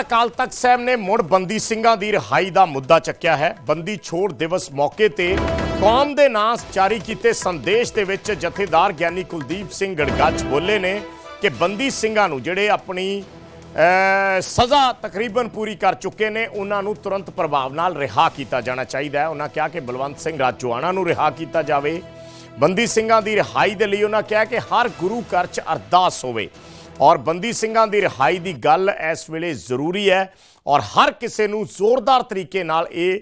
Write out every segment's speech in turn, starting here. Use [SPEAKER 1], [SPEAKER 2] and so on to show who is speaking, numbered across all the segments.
[SPEAKER 1] ਅਕਾਲ ਤਖਤ ਸਾਹਿਬ ਨੇ ਮੁੜ ਬੰਦੀ ਸਿੰਘਾਂ ਦੀ ਰਿਹਾਈ ਦਾ ਮੁੱਦਾ ਚੱਕਿਆ ਹੈ। ਬੰਦੀ ਛੋੜ ਦਿਵਸ ਮੌਕੇ ਤੇ ਕੌਮ ਦੇ ਨਾਂ ਜਾਰੀ ਕੀਤੇ ਸੰਦੇਸ਼ ਦੇ ਵਿੱਚ ਜਥੇਦਾਰ ਗਿਆਨੀ ਕੁਲਦੀਪ ਸਿੰਘ ਗੜਗੱਜ ਬੋਲੇ ਨੇ ਕਿ ਬੰਦੀ ਸਿੰਘਾਂ ਨੂੰ ਜਿਹੜੇ ਆਪਣੀ ਅਹ, ਸਜ਼ਾ ਤਕਰੀਬਨ ਪੂਰੀ ਕਰ ਚੁੱਕੇ ਨੇ ਉਹਨਾਂ ਨੂੰ ਤੁਰੰਤ ਪ੍ਰਭਾਵ ਨਾਲ ਰਿਹਾ ਕੀਤਾ ਜਾਣਾ ਚਾਹੀਦਾ ਹੈ। ਉਹਨਾਂ ਕਿਹਾ ਕਿ ਬਲਵੰਤ ਸਿੰਘ ਰਾਜੋਆਣਾ ਨੂੰ ਰਿਹਾ ਕੀਤਾ ਜਾਵੇ। ਬੰਦੀ ਸਿੰਘਾਂ ਦੀ ਰਿਹਾਈ ਦੇ ਲਈ ਉਹਨਾਂ ਕਿਹਾ ਕਿ ਹਰ ਗੁਰੂ ਘਰ 'ਚ ਅਰਦਾਸ ਹੋਵੇ। ਔਰ ਬੰਦੀ ਸਿੰਘਾਂ ਦੀ ਰਿਹਾਈ ਦੀ ਗੱਲ ਇਸ ਵੇਲੇ ਜ਼ਰੂਰੀ ਹੈ ਔਰ ਹਰ ਕਿਸੇ ਨੂੰ ਜ਼ੋਰਦਾਰ ਤਰੀਕੇ ਨਾਲ ਇਹ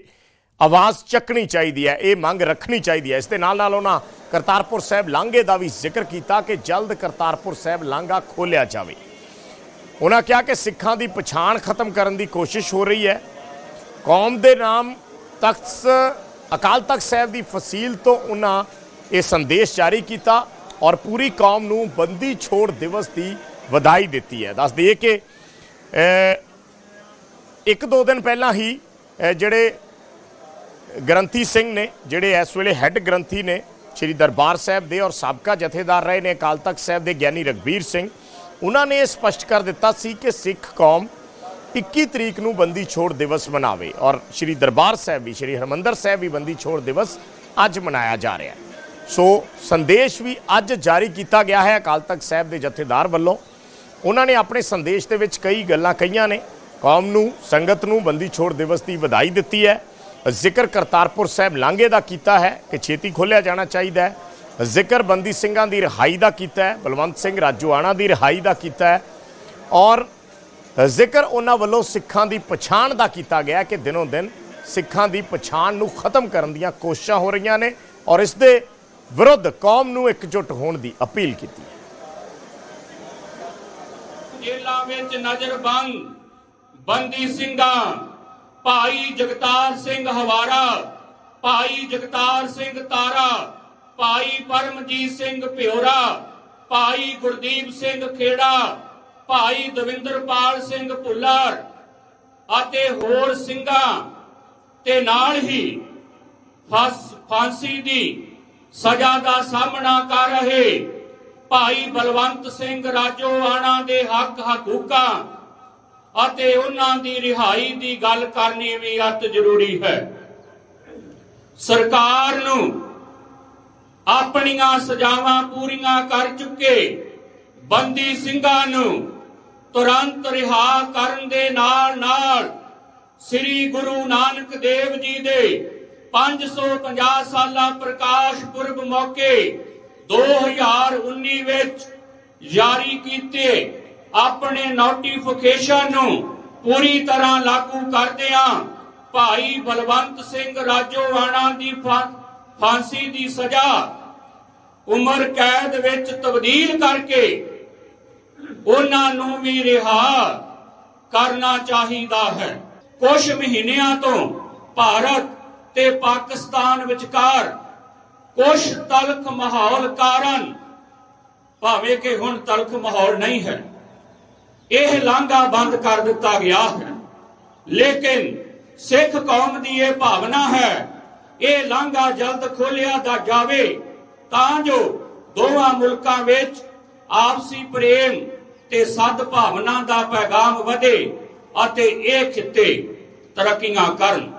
[SPEAKER 1] ਆਵਾਜ਼ ਚੱਕਣੀ ਚਾਹੀਦੀ ਹੈ, ਇਹ ਮੰਗ ਰੱਖਣੀ ਚਾਹੀਦੀ ਹੈ। ਇਸ ਦੇ ਨਾਲ ਨਾਲ ਉਹਨਾਂ ਕਰਤਾਰਪੁਰ ਸਾਹਿਬ ਲਾਂਘੇ ਦਾ ਵੀ ਜ਼ਿਕਰ ਕੀਤਾ ਕਿ ਜਲਦ ਕਰਤਾਰਪੁਰ ਸਾਹਿਬ ਲਾਂਘਾ ਖੋਲਿਆ ਜਾਵੇ। ਉਹਨਾਂ ਕਿਹਾ ਕਿ ਸਿੱਖਾਂ ਦੀ ਪਛਾਣ ਖਤਮ ਕਰਨ ਦੀ ਕੋਸ਼ਿਸ਼ ਹੋ ਰਹੀ ਹੈ। ਕੌਮ ਦੇ ਨਾਮ ਤਖਤ ਅਕਾਲ ਤਖਤ ਸਾਹਿਬ ਦੀ ਫਸੀਲ ਤੋਂ ਉਹਨਾਂ ਇਹ ਸੰਦੇਸ਼ ਜਾਰੀ ਕੀਤਾ ਔਰ ਪੂਰੀ ਕੌਮ ਨੂੰ ਬੰਦੀ ਛੋੜ ਦਿਵਸ ਦੀ ਵਧਾਈ ਦਿੱਤੀ ਹੈ। ਦੱਸ ਦਈਏ ਕਿ ਇੱਕ ਦੋ ਦਿਨ ਪਹਿਲਾਂ ਹੀ ਜਿਹੜੇ ਗ੍ਰੰਥੀ ਸਿੰਘ ਨੇ, ਜਿਹੜੇ ਇਸ ਵੇਲੇ ਹੈੱਡ ਗ੍ਰੰਥੀ ਨੇ, ਸ੍ਰੀ ਦਰਬਾਰ ਸਾਹਿਬ ਦੇ ਔਰ ਸਾਬਕਾ ਜਥੇਦਾਰ ਰਹੇ ਨੇ ਅਕਾਲ ਤਖਤ ਸਾਹਿਬ ਦੇ ਗਿਆਨੀ ਰਗਬੀਰ ਸਿੰਘ, ਉਹਨਾਂ ਨੇ ਇਹ ਸਪਸ਼ਟ ਕਰ ਦਿੱਤਾ ਸੀ ਕਿ ਸਿੱਖ ਕੌਮ 21 ਤਰੀਕ ਨੂੰ ਬੰਦੀ ਛੋੜ ਦਿਵਸ ਮਨਾਵੇ ਔਰ ਸ੍ਰੀ ਦਰਬਾਰ ਸਾਹਿਬ ਵੀ, ਸ੍ਰੀ ਹਰਮੰਦਰ ਸਾਹਿਬ ਵੀ ਬੰਦੀ ਛੋੜ ਦਿਵਸ ਅੱਜ ਮਨਾਇਆ ਜਾ ਰਿਹਾ ਸੋ ਸੰਦੇਸ਼ ਵੀ ਅੱਜ ਜਾਰੀ ਕੀਤਾ ਗਿਆ ਹੈ ਅਕਾਲ ਤਖਤ ਸਾਹਿਬ ਦੇ ਜਥੇਦਾਰ ਵੱਲੋਂ। ਉਹਨਾਂ ਨੇ ਆਪਣੇ ਸੰਦੇਸ਼ ਦੇ ਵਿੱਚ ਕਈ ਗੱਲਾਂ ਕਹੀਆਂ ਨੇ। ਕੌਮ ਨੂੰ, ਸੰਗਤ ਨੂੰ ਬੰਦੀ ਛੋੜ ਦਿਵਸ ਦੀ ਵਧਾਈ ਦਿੱਤੀ ਹੈ। ਜ਼ਿਕਰ ਕਰਤਾਰਪੁਰ ਸਾਹਿਬ ਲਾਂਘੇ ਦਾ ਕੀਤਾ ਹੈ ਕਿ ਛੇਤੀ ਖੋਲ੍ਹਿਆ ਜਾਣਾ ਚਾਹੀਦਾ ਹੈ। ਜ਼ਿਕਰ ਬੰਦੀ ਸਿੰਘਾਂ ਦੀ ਰਿਹਾਈ ਦਾ ਕੀਤਾ ਹੈ, ਬਲਵੰਤ ਸਿੰਘ ਰਾਜੋਆਣਾ ਦੀ ਰਿਹਾਈ ਦਾ ਕੀਤਾ ਹੈ। ਔਰ ਜ਼ਿਕਰ ਉਹਨਾਂ ਵੱਲੋਂ ਸਿੱਖਾਂ ਦੀ ਪਛਾਣ ਦਾ ਕੀਤਾ ਗਿਆ ਕਿ ਦਿਨੋਂ ਦਿਨ ਸਿੱਖਾਂ ਦੀ ਪਛਾਣ ਨੂੰ ਖਤਮ ਕਰਨ ਦੀਆਂ ਕੋਸ਼ਿਸ਼ਾਂ ਹੋ ਰਹੀਆਂ ਨੇ ਔਰ ਇਸ ਦੇ ਵਿਰੁੱਧ ਕੌਮ ਨੂੰ ਇਕਜੁੱਟ ਹੋਣ ਦੀ ਅਪੀਲ ਕੀਤੀ ਹੈ।
[SPEAKER 2] ਜੇਲਾਂ ਵਿੱਚ ਨਜ਼ਰਬੰਦ ਬੰਦੀ ਸਿੰਘਾਂ, ਭਾਈ ਜਗਤਾਰ ਸਿੰਘ ਹਵਾਰਾ, ਭਾਈ ਜਗਤਾਰ ਸਿੰਘ ਤਾਰਾ, ਭਾਈ ਪਰਮਜੀਤ ਸਿੰਘ ਭਿਓਰਾ, ਭਾਈ ਗੁਰਦੀਪ ਸਿੰਘ ਖੇੜਾ, ਭਾਈ ਦਵਿੰਦਰਪਾਲ ਸਿੰਘ ਭੁੱਲਰ ਅਤੇ ਹੋਰ ਸਿੰਘਾਂ ਤੇ ਨਾਲ ਹੀ ਫਾਂਸੀ ਦੀ ਸਜ਼ਾ ਦਾ ਸਾਹਮਣਾ ਕਰ ਰਹੇ ਭਾਈ ਬਲਵੰਤ ਸਿੰਘ ਰਾਜੋਆਣਾ ਦੇ ਹੱਕ ਹਕੂਕਾਂ ਅਤੇ ਉਹਨਾਂ ਦੀ ਰਿਹਾਈ ਦੀ ਗੱਲ ਕਰਨੀ ਵੀ ਅਤ ਜ਼ਰੂਰੀ ਹੈ। ਸਰਕਾਰ ਨੂੰ ਆਪਣੀਆਂ ਸਜ਼ਾਵਾਂ ਪੂਰੀਆਂ ਕਰ ਚੁੱਕੇ ਬੰਦੀ ਸਿੰਘਾਂ ਨੂੰ ਤੁਰੰਤ ਰਿਹਾ ਕਰਨ ਦੇ ਨਾਲ ਨਾਲ ਸ੍ਰੀ ਗੁਰੂ ਨਾਨਕ ਦੇਵ ਜੀ ਦੇ 550 ਸਾਲਾ ਪ੍ਰਕਾਸ਼ ਪੁਰਬ ਮੌਕੇ 2019 ਵਿੱਚ ਜਾਰੀ ਕੀਤੇ ਆਪਣੇ ਨੋਟੀਫਿਕੇਸ਼ਨ ਨੂੰ ਪੂਰੀ ਤਰ੍ਹਾਂ ਲਾਗੂ ਕਰਦਿਆਂ ਭਾਈ ਬਲਵੰਤ ਸਿੰਘ ਰਾਜੋਵਾਣਾ ਦੀ ਫਾਂਸੀ ਦੀ ਸਜ਼ਾ ਉਮਰ ਕੈਦ ਵਿੱਚ ਤਬਦੀਲ ਕਰਕੇ ਉਹਨਾਂ ਨੂੰ ਵੀ ਰਿਹਾ ਕਰਨਾ ਚਾਹੀਦਾ ਹੈ। ਕੁਝ ਮਹੀਨਿਆਂ ਤੋਂ ਭਾਰਤ ਤੇ ਪਾਕਿਸਤਾਨ ਵਿਚਕਾਰ ਕੁਝ ਤਲਖ ਮਾਹੌਲ ਕਾਰਨ ਭਾਵੇਂ ਕਿ ਹੁਣ ਤਲਖ ਮਾਹੌਲ ਨਹੀਂ ਹੈ। ਇਹ ਲਾਂਘਾ ਬੰਦ ਕਰ ਦਿੱਤਾ ਗਿਆ ਹੈ। ਲੇਕਿਨ ਸਿੱਖ ਕੌਮ ਦੀ ਇਹ ਭਾਵਨਾ ਹੈ, ਇਹ ਲਾਂਘਾ ਜਲਦ ਖੋਲਿਆ ਦਾ ਜਾਵੇ, ਤਾਂ ਜੋ ਦੋਵਾਂ ਮੁਲਕਾਂ ਵਿੱਚ ਆਪਸੀ ਪ੍ਰੇਮ ਤੇ ਸਦਭਾਵਨਾ ਦਾ ਪੈਗਾਮ ਵਧੇ ਅਤੇ ਇਹ ਖਿੱਤੇ ਤਰੱਕੀਆਂ ਕਰਨ।